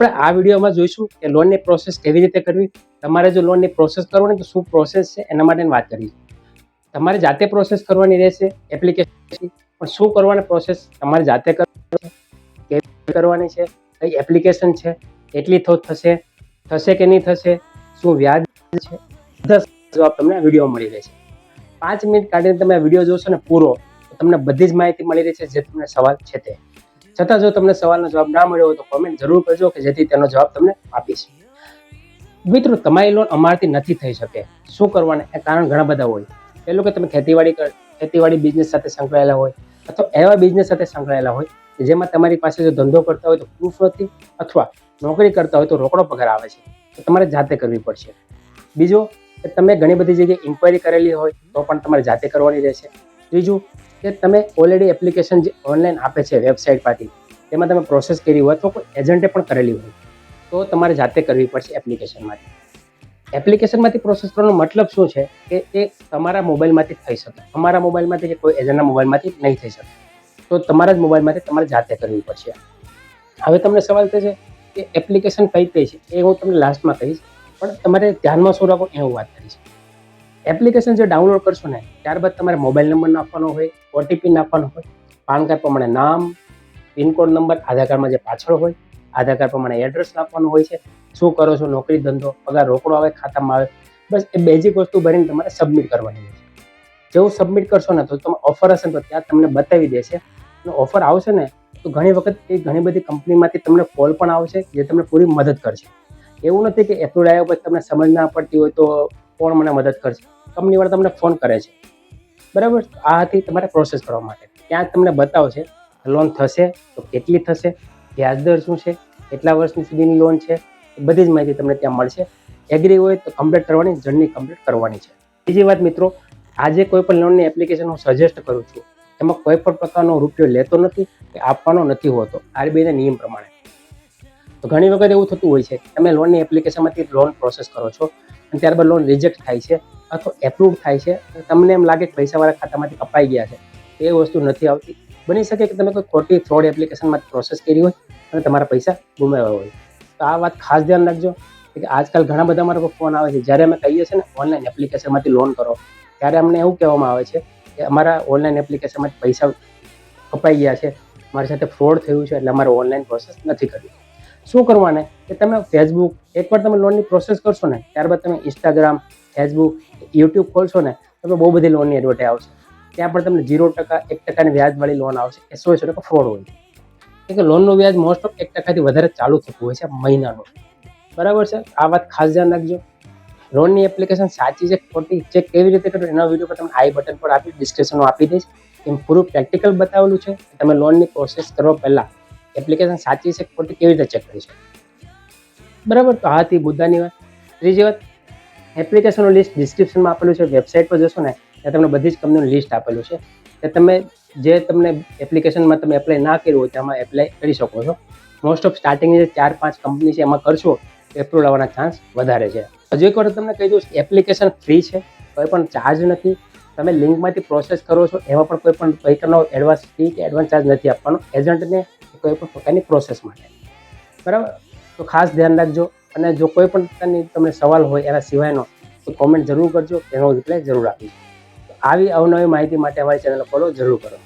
આપણે આ વિડીયોમાં જોઈશું કે લોનની પ્રોસેસ કેવી રીતે કરવી? તમારે જો લોનની પ્રોસેસ કરવાની તો શું પ્રોસેસ છે એના માટેની વાત કરીશું. તમારે જાતે પ્રોસેસ કરવાની રહેશે એપ્લિકેશન પણ શું કરવાની પ્રોસેસ તમારે જાતે કરવાની છે કરવાની છે, કઈ એપ્લિકેશન છે, કેટલી થશે થશે કે નહીં થશે, શું વ્યાજ છે, બધા જવાબ તમને વીડિયો મળી રહેશે. પાંચ મિનિટ કાઢીને તમે વીડિયો જોશો ને પૂરો તમને બધી જ માહિતી મળી રહેશે જે તમને સવાલ છે તે. છતાં જો તમને સવાલનો જવાબ ના મળ્યો હોય તો કોમેન્ટ જરૂર કરજો કે જેથી તેનો જવાબ તમને આપીશ મિત્રો, તમારી લોન અમારથી નથી થઈ શકે. શું કરવાના? કારણ ઘણા બધા હોય. પહેલું કે તમે ખેતીવાડી ખેતીવાડી બિઝનેસ સાથે સંકળાયેલા હોય અથવા એવા બિઝનેસ સાથે સંકળાયેલા હોય જેમાં તમારી પાસે જો ધંધો કરતા હોય તો પ્રૂફ નથી અથવા નોકરી કરતા હોય તો રોકડો પગાર આવે છે. તો તમારે જાતે કરવી પડશે. બીજો, કે તમે ઘણી બધી જગ્યાએ ઇન્ક્વાયરી કરેલી હોય તો પણ તમારે જાતે કરવાની રહેશે. ત્રીજું કે તમે ઓલરેડી એપ્લિકેશન જે ઓનલાઈન આપે છે વેબસાઇટ પાટી, તેમાં તમે પ્રોસેસ કરી હોય અથવા કોઈ એજન્ટે પણ કરેલી હોય. તો તમારે જાતે કરવી પડશે એપ્લિકેશનમાંથી એપ્લિકેશનમાંથી પ્રોસેસ કરવાનો મતલબ શું છે? કે એ તમારા મોબાઈલમાંથી થઈ શકે. અમારા મોબાઈલમાંથી કે કોઈ એજન્ટના મોબાઈલમાંથી નહીં થઈ શકે. તો તમારા જ મોબાઈલમાંથી તમારે જાતે કરવી પડશે. હવે તમને સવાલ થશે કે એપ્લિકેશન કઈ કઈ છે? એ હું તમને લાસ્ટમાં કહીશ. પણ તમારે ધ્યાનમાં શું રાખો? એ હું વાત કરીશ. એપ્લિકેશન જે ડાઉનલોડ કરશો ને, ત્યારબાદ તમારે મોબાઈલ નંબર નાખવાનો હોય, ઓટીપી નાખવાનો હોય, પાન કાર્ડ પ્રમાણે નામ, પિનકોડ નંબર, આધાર કાર્ડમાં જે પાછળ હોય, આધાર કાર્ડ પ્રમાણે એડ્રેસ નાખવાનું હોય છે. શું કરો છો? નોકરી ધંધો, પગાર રોકડો આવે, ખાતામાં આવે, બસ એ બેઝિક વસ્તુ ભરીને તમારે સબમિટ કરવાની હોય છે. જેવું સબમિટ કરશો ને, તો તમે ઓફર હશે તો ત્યાં તમને બતાવી દેશે. અને ઓફર આવશે ને, તો ઘણી વખત એ ઘણી બધી કંપનીમાંથી તમને કોલ પણ આવશે, જે તમને પૂરી મદદ કરશે. એવું નથી કે એપ્રુવ આવ્યા પછી તમને સમજ ના પડતી હોય તો કોણ મને મદદ કરશે. કંપનીવાળા તમને ફોન કરે છે. બરાબર? આ હતી તમારે પ્રોસેસ કરવા માટે. ત્યાં તમને બતાવશે લોન થશે તો કેટલી થશે વ્યાજદર શું છે, કેટલા વર્ષની સુધીની લોન છે બધી જ માહિતી તમને ત્યાં મળશે. એગ્રી હોય તો કમ્પ્લીટ કરવાની જર્ની કમ્પ્લીટ કરવાની છે. બીજી વાત મિત્રો, આજે કોઈ પણ લોનની એપ્લિકેશન હું સજેસ્ટ કરું છું, એમાં કોઈ પણ પ્રકારનો રૂપિયો લેતો નથી કે આપવાનો નથી હોતો. આરબીઆઈના નિયમ પ્રમાણે. તો ઘણી વખત એવું થતું હોય છે, તમે લોનની એપ્લિકેશનમાંથી લોન પ્રોસેસ કરો છો, અને ત્યારબાદ લોન રિજેક્ટ થાય છે અથવા એપ્રુવ થાય છે તમને એમ લાગે કે પૈસાવાળા ખાતામાંથી કપાઈ ગયા છે. એ વસ્તુ નથી આવતી. બની શકે કે તમે કોઈ ખોટી ફ્રોડ એપ્લિકેશનમાંથી પ્રોસેસ કરી હોય અને તમારા પૈસા ગુમાવ્યા હોય. તો આ વાત ખાસ ધ્યાન રાખજો. કે આજકાલ ઘણા બધા મારા ફોન આવે છે. જ્યારે અમે કહીએ છીએ ને ઓનલાઈન એપ્લિકેશનમાંથી લોન કરો. ત્યારે અમને એવું કહેવામાં આવે છે કે અમારા ઓનલાઈન એપ્લિકેશનમાંથી પૈસા કપાઈ ગયા છે. મારી સાથે ફ્રોડ થયું છે એટલે અમારે ઓનલાઈન પ્રોસેસ નથી કરવી. શું કરવાને? કે તમે ફેસબુક એકવાર તમે લોનની પ્રોસેસ કરશો ને, ત્યારબાદ તમે ઇન્સ્ટાગ્રામ ફેસબુક, યુટ્યુબ ખોલશો ને તમે બહુ બધી લોનની એડવર્ટાઈઝ આવશે. ત્યાં પણ તમને ઝીરો ટકા, એક ટકાની વ્યાજવાળી લોન આવશે. એ સો ટકા ફ્રોડ હોય. કેમ કે લોનનું વ્યાજ મોસ્ટ ઓફ એક ટકાથી વધારે ચાલુ થતું હોય છે મહિનાનું. બરાબર છે? આ વાત ખાસ ધ્યાન રાખજો. લોનની એપ્લિકેશન સાચી છે ખોટી છે કેવી રીતે કરો એના વીડિયો પર તમે આઈ બટન પર આપી ડિસ્ક્રિપ્શનમાં આપી દઈશ. એમ પૂરું પ્રેક્ટિકલ બતાવેલું છે. તમે લોનની પ્રોસેસ કરવા પહેલાં. એપ્લિકેશન સાચી છે ખોટી, કેવી રીતે ચેક કરી શકો? બરાબર? તો હાથી મુદ્દાની વાત. ત્રીજી વાત એપ્લિકેશનનું લિસ્ટ ડિસ્ક્રિપ્શનમાં આપેલું છે, વેબસાઇટ પર જશો ને, ત્યાં તમને બધી જ કંપનીનું લિસ્ટ આપેલું છે. કે તમે જે તમને એપ્લિકેશનમાં તમે એપ્લાય ના કર્યું હોય, તેમાં એપ્લાય કરી શકો છો. મોસ્ટ ઓફ સ્ટાર્ટિંગની જે ચાર પાંચ કંપની છે, એમાં કરશો એપ્રુવ આવવાના ચાન્સ વધારે છે. હજુ એક વાર તમને કહી દઉં એપ્લિકેશન ફ્રી છે, કોઈ પણ ચાર્જ નથી. તમે લિંકમાંથી પ્રોસેસ કરો છો, એમાં પણ કોઈ પણ પ્રકારનો એડવાન્સ ફી કે એડવાન્સ ચાર્જ નથી આપવાનો. એજન્ટને કોઈ પણ પ્રકારની પ્રોસેસ માટે. બરાબર? તો ખાસ ધ્યાન રાખજો. અને જો કોઈ પણ પ્રકારની તમને સવાલ હોય એના સિવાયનો, તો કોમેન્ટ જરૂર કરજો, એનો રિપ્લાય જરૂર આપીશ. આવી અવનવી માહિતી માટે અમારી ચેનલ ફોલો જરૂર કરો.